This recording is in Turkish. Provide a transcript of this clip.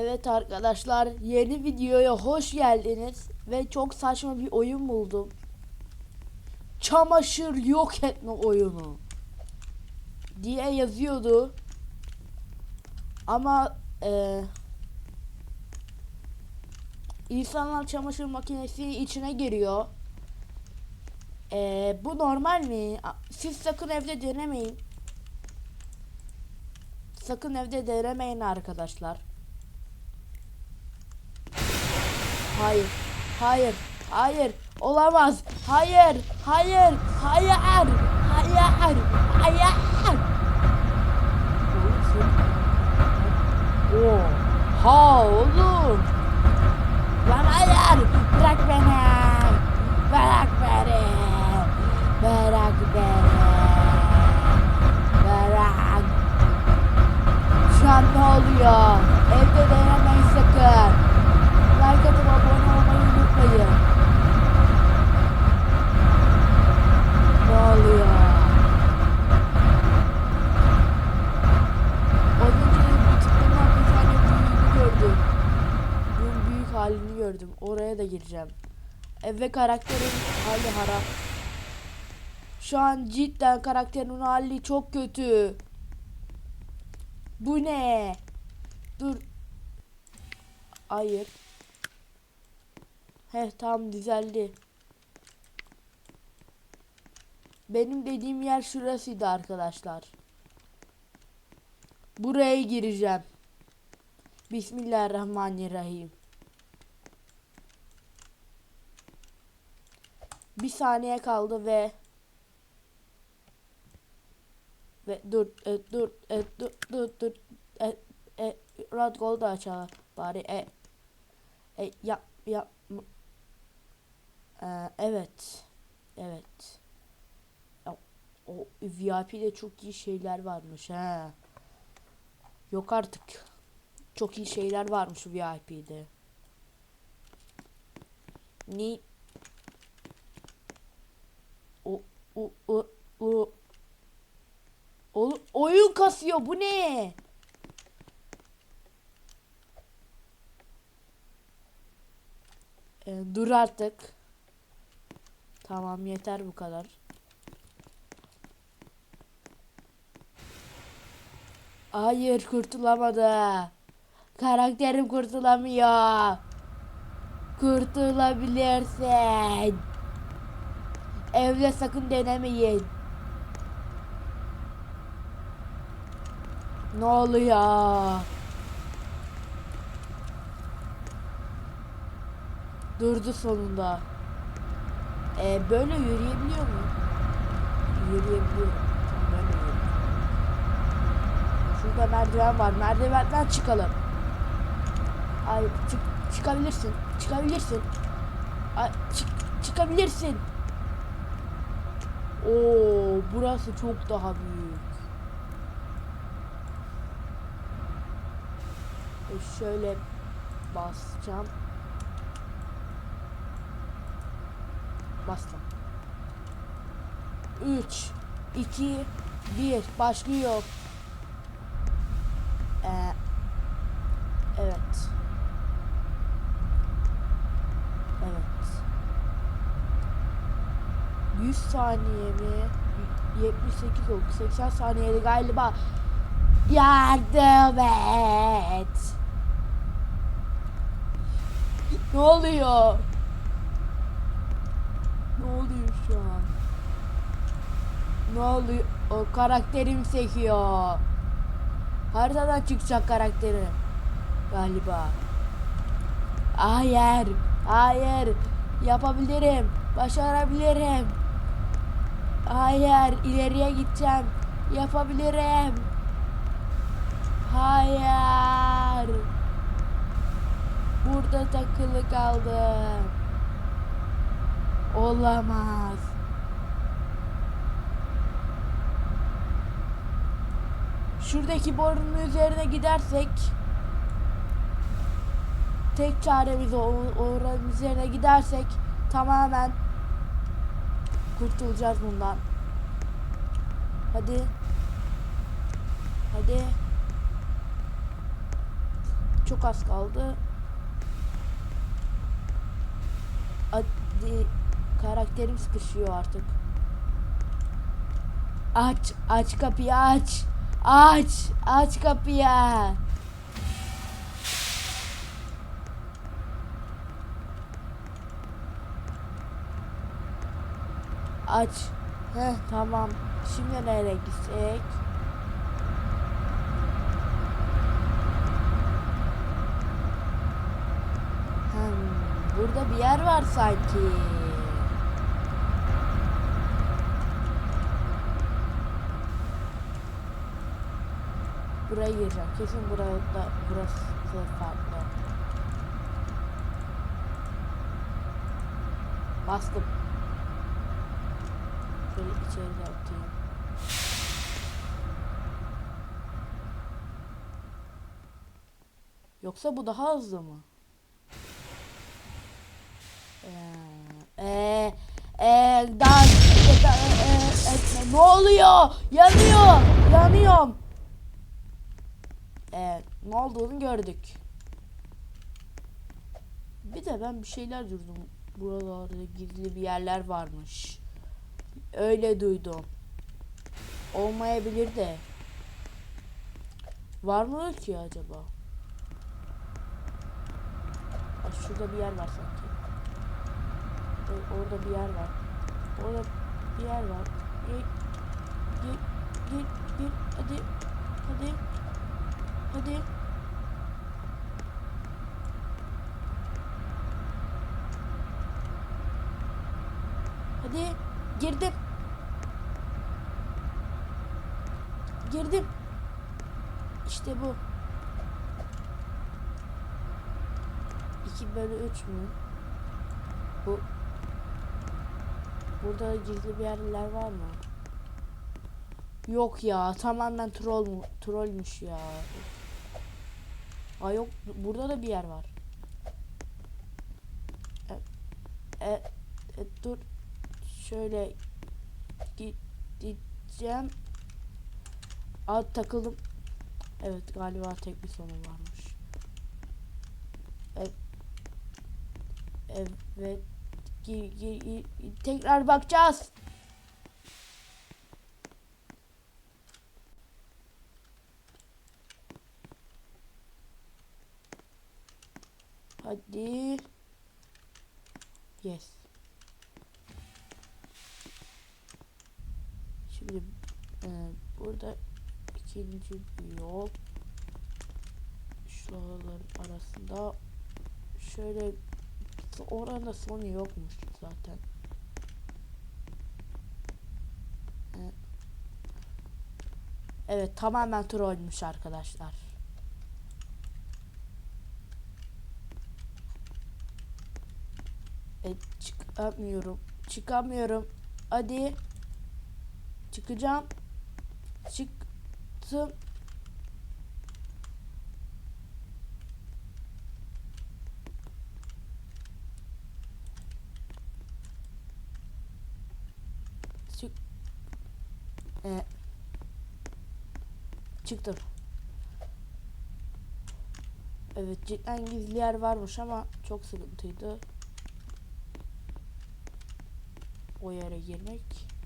Evet arkadaşlar yeni videoya hoş geldiniz ve çok saçma bir oyun buldum. Çamaşır yok etme oyunu diye yazıyordu. Ama e, insanlar çamaşır makinesi içine giriyor. E, bu normal mi? Siz sakın evde denemeyin. Sakın evde denemeyin arkadaşlar. Hayır. Hayır. Hayır. Olamaz. Hayır. Hayır. Hayır. Hayır. Hayır. Sen- Oha oğlum. Lan hayır. Bırak beni. Bırak beni. Bırak beni. Bırak. Şu an ne oluyor? Evde denemeyin sakın. Like atıp abone olmayı unutmayın. Ne oluyor? Az önce bir tıklama bir tane büyüğünü gördüm. Bunun büyük halini gördüm. Oraya da gireceğim. E, ve karakterin hali harap. Şu an cidden karakterin hali çok kötü. Bu ne? Dur. Hayır. Heh tam düzeldi. Benim dediğim yer şurasıydı arkadaşlar. Buraya gireceğim. Bismillahirrahmanirrahim. Bir saniye kaldı ve ve dur e, dur e, dur dur dur e, e, Rad Gold açalım bari e, e yap yap ee, evet. Evet. Ya, o VIP'de çok iyi şeyler varmış ha. Yok artık. Çok iyi şeyler varmış VIP'de. Ni o o o o Oğlum oyun kasıyor bu ne? Ee, dur artık. Tamam yeter bu kadar. Hayır kurtulamadı. Karakterim kurtulamıyor. Kurtulabilirsin. Evde sakın denemeyin. Ne oluyor? Durdu sonunda. Ee, böyle yürüyebiliyor muyum? Yürüyebiliyorum. Böyle yürüyorum. Şurada merdiven var. Merdivenden çıkalım. Ay çık çıkabilirsin. Çıkabilirsin. Ay çık çıkabilirsin. Oo, burası çok daha büyük. E, şöyle basacağım. Bastım. 3 2 1 başlıyor. Ee, evet. Evet. 100 saniye mi? 78 oldu. 80 saniyede galiba. Yardım et. Ne oluyor? Ne oluyor şu an? Ne oluyor? O karakterim sekiyor. Haritadan çıkacak karakterim. Galiba. Hayır. Hayır. Yapabilirim. Başarabilirim. Hayır. ileriye gideceğim. Yapabilirim. Hayır. Burada takılı kaldım. Olamaz. Şuradaki borunun üzerine gidersek tek çaremiz oranın üzerine gidersek tamamen kurtulacağız bundan. Hadi. Hadi. Çok az kaldı. Hadi karakterim sıkışıyor artık. Aç, aç kapıyı aç. Aç, aç kapıyı. Aç. Heh, tamam. Şimdi nereye gitsek? Hmm, burada bir yer var sanki. Buraya gireceğim. Kesin burada burası farklı. Bastım. Şöyle içeri atayım. Yoksa bu daha hızlı mı? Eee, eee, daha, daha, eee, etme. Ne oluyor? Yanıyor, yanıyorum. Eee, ne olduğunu gördük. Bir de ben bir şeyler duydum. Buralarda gizli bir yerler varmış. Öyle duydum. Olmayabilir de. Var mı ki acaba? Aa, şurada bir yer var sanki. Ee, orada bir yer var. Orada bir yer var. Gir, gir, gir, gir. Hadi, hadi, hadi. Hadi, girdim. Girdim. İşte bu. 2 bölü 3 mü? Bu Burada gizli bir yerler var mı? Yok ya tamamen troll mu trollmüş ya. Aa yok burada da bir yer var. E, e, e, dur şöyle gi- gideceğim. Aa takıldım. Evet galiba tek bir sonu varmış. Evet. Evet. Tekrar bakacağız. Hadi. Yes. Şimdi e, burada ikinci bir yol şuraların arasında şöyle orada sonu yokmuş zaten. E, Evet tamamen trollmüş arkadaşlar. E, çıkamıyorum. Çıkamıyorum. Hadi. Çıkacağım. Çıktım. Çık. E, çıktım. Evet cidden gizli yer varmış ama çok sıkıntıydı. O yere girmek.